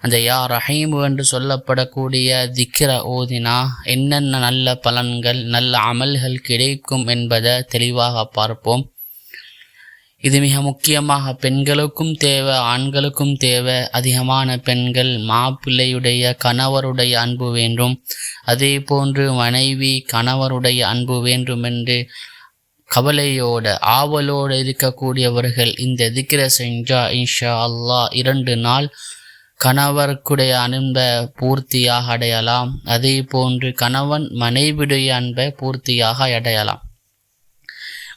அந்த யா ரஹீம் என்று சொல்லப்படக்கூடிய திக்ர ஓதினா என்னென்ன நல்ல பலன்கள் நல்ல அமல்கள் கிடைக்கும் என்பதை தெளிவாக பார்ப்போம். இது மிக முக்கியமாக பெண்களுக்கும் தேவை ஆண்களுக்கும் தேவை. அதிகமான பெண்கள் மாப்பிள்ளையுடைய கணவருடைய அன்பு வேண்டும். அதே போன்று மனைவி கணவருடைய அன்பு வேண்டும் என்று கவலையோட ஆவலோடு இருக்கக்கூடியவர்கள் இந்த திக்ர செஞ்சா இன்ஷா அல்லாஹ் இரண்டு நாள் கணவருக்குடைய அன்பை பூர்த்தியாக அடையலாம். அதே போன்று கணவன் மனைவியுடைய அன்பை பூர்த்தியாக அடையலாம்.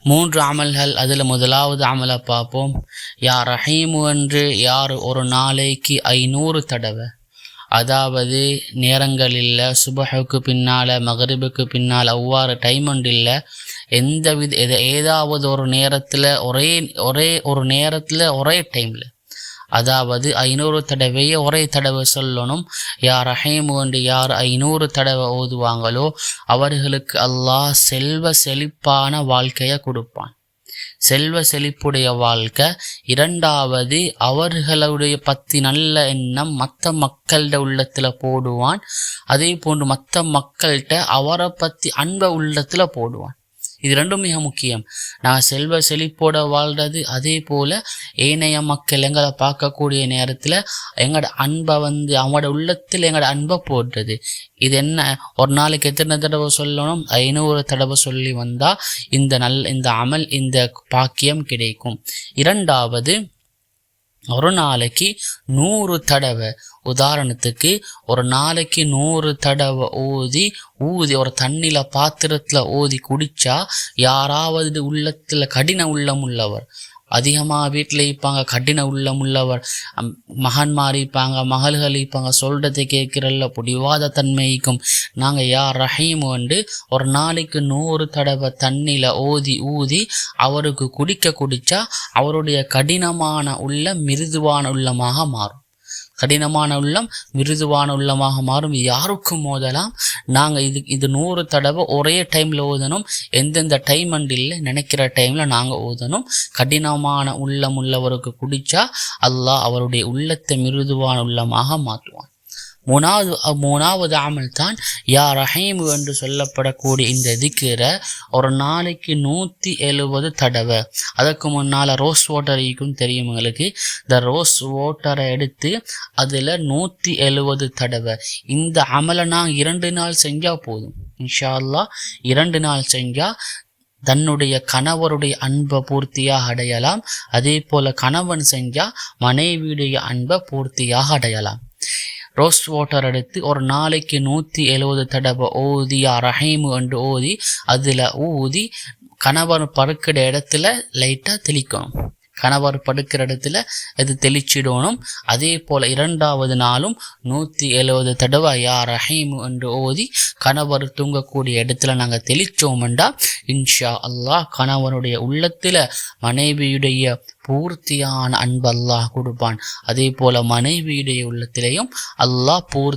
மூன்று அமல்கள். அதில் முதலாவது அமலை பார்ப்போம். யார் ரஹீமு என்று யார் ஒரு நாளைக்கு ஐநூறு தடவை? அதாவது நேரங்கள் இல்லை சுபஹுக்கு பின்னால் மகரிபுக்கு பின்னால் அவ்வாறு டைம் ஒன்று இல்லை எந்த வித எத ஏதாவது ஒரு நேரத்தில் ஒரே ஒரே ஒரு நேரத்தில் ஒரே டைமில் அதாவது ஐநூறு தடவையே ஒரே தடவை சொல்லணும். யார் ரஹீம் என்று யார் ஐநூறு தடவை ஓதுவாங்களோ அவர்களுக்கு அல்லாஹ் செல்வ செழிப்பான வாழ்க்கையை கொடுப்பான். செல்வ செழிப்புடைய வாழ்க்கை இரண்டாவது அவர்களுடைய பத்தி நல்ல எண்ணம் மற்ற மக்கள்கிட்ட உள்ளத்தில் போடுவான். அதே போன்று மற்ற மக்கள்கிட்ட அவரை பற்றி அன்பை உள்ளத்தில் போடுவான். இது ரெண்டும் மிக முக்கியம். நான் செல்வ செழிப்போட வாழ்றது அதே போல் ஏனைய மக்கள் எங்களை பார்க்கக்கூடிய நேரத்தில் எங்களோட அன்பை வந்து அவங்களோட உள்ளத்தில் எங்களோட அன்பை போடுறது. இது என்ன? ஒரு நாளைக்கு எத்தனை தடவை சொல்லணும்? ஐநூறு தடவை சொல்லி வந்தால் இந்த நல் இந்த அமல் இந்த பாக்கியம் கிடைக்கும். இரண்டாவது ஒரு நாளைக்கு நூறு தடவை உதாரணத்துக்கு ஒரு நாளைக்கு நூறு தடவை ஊதி ஊதி ஒரு தண்ணியில் பாத்திரத்தில் ஊதி குடித்தா யாராவது உள்ளத்தில் கடின உள்ளம் உள்ளவர். அதிகமாக வீட்டில் இருப்பாங்க கடின உள்ளம் உள்ளவர். மகன்மார் இருப்பாங்க மகள்கள் இருப்பாங்க சொல்கிறத கேட்கிறல்ல பிடிவாத தன்மைக்கும் நாங்கள் யார் ரஹீம் வந்து ஒரு நாளைக்கு நூறு தடவை தண்ணியில் ஊதி ஊதி அவருக்கு குடிக்க குடித்தா அவருடைய கடினமான உள்ள மிருதுவான உள்ளமாக மாறும். கடினமான உள்ளம் மிருதுவான உள்ளமாக மாறும். யாருக்கும் மோதலாம். நாங்கள் இது இது நூறு தடவை ஒரே டைமில் ஓதணும். எந்தெந்த டைம் அண்ட் இல்லை நினைக்கிற டைமில் நாங்கள் ஓதணும். கடினமான உள்ளம் உள்ளவருக்கு குடித்தா அல்லாஹ் அவருடைய உள்ளத்தை மிருதுவான உள்ளமாக மாற்றுவான். மூணாவது மூணாவது அமல் தான் யா ரஹீம் என்று சொல்லப்படக்கூடிய இந்த திக்கிற ஒரு நாளைக்கு நூற்றி எழுபது தடவை. அதுக்கு முன்னால் ரோஸ் வாட்டர் இருக்கும் தெரியும் உங்களுக்கு? இந்த ரோஸ் வாட்டரை எடுத்து அதில் நூற்றி எழுபது தடவை. இந்த அமலை நான் இரண்டு நாள் செஞ்சால் போதும். இன்ஷா அல்லாஹ் இரண்டு நாள் செஞ்சால் தன்னுடைய கணவருடைய அன்பை பூர்த்தியாக அடையலாம். அதே போல் கணவன் செஞ்சால் மனைவியுடைய அன்பை பூர்த்தியாக அடையலாம். ரோஸ் வாட்டர் எடுத்து ஒரு நாளைக்கு நூற்றி எழுபது தடவை ஓதி யா ரஹீமு என்று ஓதி அதில் ஊதி கணவர் படுக்கிற இடத்துல லைட்டாக தெளிக்கணும் கணவர் படுக்கிற இடத்துல இது தெளிச்சிடணும். அதே போல் இரண்டாவது நாளும் நூற்றி எழுபது தடவை யா ரஹீம் என்று ஓதி கணவர் தூங்கக்கூடிய இடத்துல நாங்கள் தெளிச்சோம்டா இன்ஷா அல்லாஹ் கணவனுடைய உள்ளத்தில் மனைவியுடைய பூர்த்தியான அன்பு அல்லாஹ் கொடுப்பான். அதே போல் மனைவியுடைய உள்ளத்திலையும் அல்லாஹ் பூர்த்தி